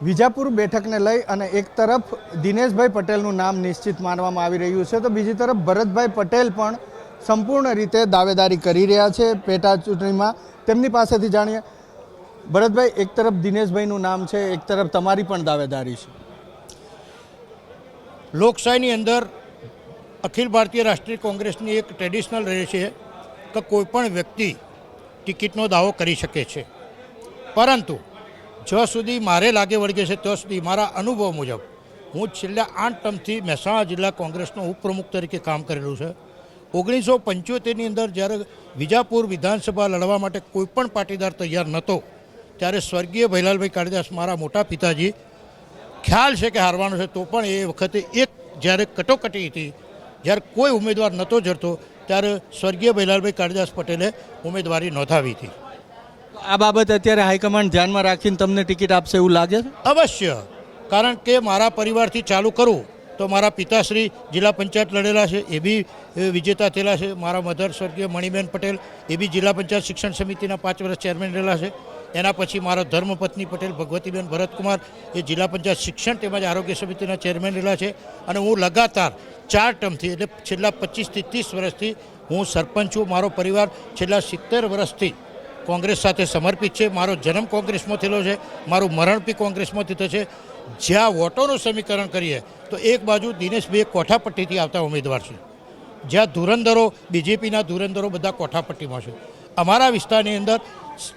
વિજાપુર બેઠકને લઈ અને એક તરફ દિનેશભાઈ પટેલનું નામ નિશ્ચિત માનવામાં આવી રહ્યું છે, તો બીજી તરફ ભરતભાઈ પટેલ પણ સંપૂર્ણ રીતે દાવેદારી કરી રહ્યા છે પેટા ચૂંટણીમાં. તેમની પાસેથી જાણીએ, ભરતભાઈ, એક તરફ દિનેશભાઈનું નામ છે, એક તરફ તમારી પણ દાવેદારી છે. લોકશાહીની અંદર અખિલ ભારતીય રાષ્ટ્રીય કોંગ્રેસની એક ટ્રેડિશનલ રહે છે કે કોઈપણ વ્યક્તિ ટિકિટનો દાવો કરી શકે છે. પરંતુ જ્યાં સુધી મારે લાગે વળગે છે ત્યાં સુધી મારા અનુભવ મુજબ હું છેલ્લા આઠ ટર્મથી મહેસાણા જિલ્લા કોંગ્રેસનો ઉપપ્રમુખ તરીકે કામ કરેલું છે. ઓગણીસો પંચોતેરની અંદર જ્યારે વિજાપુર વિધાનસભા લડવા માટે કોઈપણ પાટીદાર તૈયાર નહોતો ત્યારે સ્વર્ગીય ભૈલાલભાઈ કાળીદાસ મારા મોટા પિતાજી, ખ્યાલ છે કે હારવાનો છે તો પણ એ વખતે એક જ્યારે કટોકટી હતી, જ્યારે કોઈ ઉમેદવાર નહોતો જડતો, ત્યારે સ્વર્ગીય ભૈલાલભાઈ કાળીદાસ પટેલે ઉમેદવારી નોંધાવી હતી. આ બાબત અત્યારે હાઈકમાન્ડ ધ્યાનમાં રાખીને તમને ટિકિટ આપશે એવું લાગે છે? અવશ્ય. કારણ કે મારા પરિવારથી ચાલુ કરું તો મારા પિતાશ્રી જિલ્લા પંચાયત લડેલા છે, એ બી વિજેતા થયેલા છે. મારા મધર સ્વર્ગીય મણિબેન પટેલ, એ બી જિલ્લા પંચાયત શિક્ષણ સમિતિના પાંચ વર્ષ ચેરમેન રહેલા છે. એના પછી મારો ધર્મપત્ની પટેલ, ભગવતીબેન ભરતકુમાર, એ જિલ્લા પંચાયત શિક્ષણ તેમજ આરોગ્ય સમિતિના ચેરમેન રહેલા છે અને હું લગાતાર ચાર ટર્મથી એટલે છેલ્લા પચીસથી ત્રીસ વર્ષથી હું સરપંચ છું. મારો પરિવાર છેલ્લા સિત્તેર વર્ષથી કોંગ્રેસ સાથે સમર્પિત છે. મારો જન્મ કોંગ્રેસમાં થયેલો છે. મારું મરણ બી કોંગ્રેસમાં થયું છે. જ્યાં વોટોનું સમીકરણ કરીએ, તો એક બાજુ દિનેશભાઈ કોઠાપટ્ટીથી આવતા ઉમેદવાર છે. જ્યાં ધુરંધરો, બીજેપીના ધુરંધરો બધા કોઠાપટ્ટીમાં છે. અમારા વિસ્તારની અંદર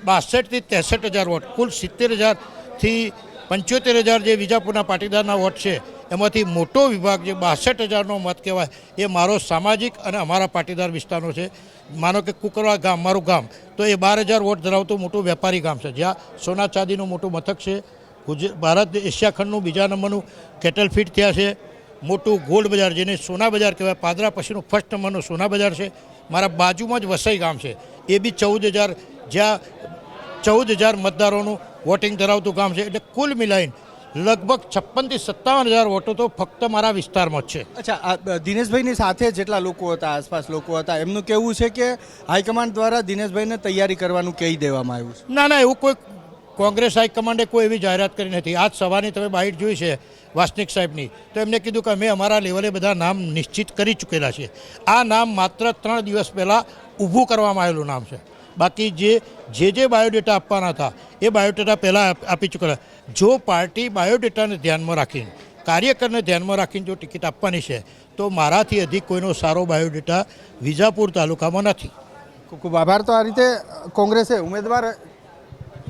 બાસઠથી ત્રેસઠ હજાર વોટ, કુલ સિત્તેર હજારથી પંચોતેર હજાર જે વિજાપુરના પાટીદારના વોટ છે એમાંથી મોટો વિભાગ જે બાસઠ હજારનો મત કહેવાય, એ મારો સામાજિક અને અમારા પાટીદાર વિસ્તારનો છે. માનો કે કુકરવા ગામ, મારું ગામ, તો એ બાર હજાર વોટ ધરાવતું મોટું વેપારી ગામ છે. જ્યાં સોના ચાંદીનું મોટું મથક છે ગુજરાત ભારત એશિયા ખંડનું બીજા નંબરનું કેટલ ફીટ થયા છે. મોટું ગોલ્ડ બજાર, જેને સોના બજાર કહેવાય, પાદરા પછીનું ફર્સ્ટ નંબરનું સોના બજાર છે. મારા બાજુમાં જ વસઈ ગામ છે. એ બી ચૌદ હજાર, જ્યાં ચૌદ હજાર મતદારોનું વોટિંગ ધરાવતું ગામ છે. એટલે કુલ મિલાઈને લગભગ છપ્પનથી સત્તાવન હજાર વોટો તો ફક્ત મારા વિસ્તારમાં જ છે. અચ્છા આ દિનેશભાઈની સાથે જેટલા લોકો હતા આસપાસ લોકો હતા એમનું કહેવું છે કે હાઈકમાન્ડ દ્વારા દિનેશભાઈને તૈયારી કરવાનું કહી દેવામાં આવ્યું છે? ના ના એવું કોઈ કોંગ્રેસ હાઈકમાન્ડે કોઈ એવી જાહેરાત કરી નથી. આજ સવારની તમે બાઇટ જોઈ છે વાસનિક સાહેબની તો એમને કીધું કે અમે અમારા લેવલે બધા નામ નિશ્ચિત કરી ચૂકેલા છે આ નામ માત્ર ત્રણ દિવસ પહેલાં ઊભું કરવામાં આવેલું નામ છે. બાકી જે જે જે બાયોડેટા આપવાના હતા, એ બાયોડેટા પહેલાં આપ- ચૂકેલા જો પાર્ટી બાયોડેટાને ધ્યાનમાં રાખીને, કાર્યકરને ધ્યાનમાં રાખીને જો ટિકિટ આપવાની છે, તો મારાથી અધિક કોઈનો સારો બાયોડેટા વિજાપુર તાલુકામાં નથી. ખૂબ ખૂબ આભાર. તો આ રીતે કોંગ્રેસે ઉમેદવાર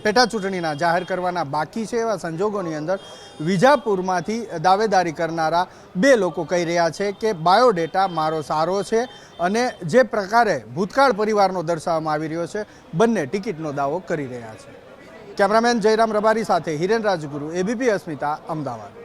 પેટા ચૂંટણીના જાહેર કરવાના બાકી છે એવા સંજોગોની અંદર વિજાપુરમાંથી દાવેદારી કરનારા બે લોકો કહી રહ્યા છે કે બાયોડેટા મારો સારો છે અને જે પ્રકારે ભૂતકાળ પરિવારનો દર્શાવવામાં આવી રહ્યો છે, બંને ટિકિટનો દાવો કરી રહ્યા છે. કેમેરામેન જયરામ રબારી સાથે હિરેન રાજગુરુ, એબીપી અસ્મિતા, અમદાવાદ.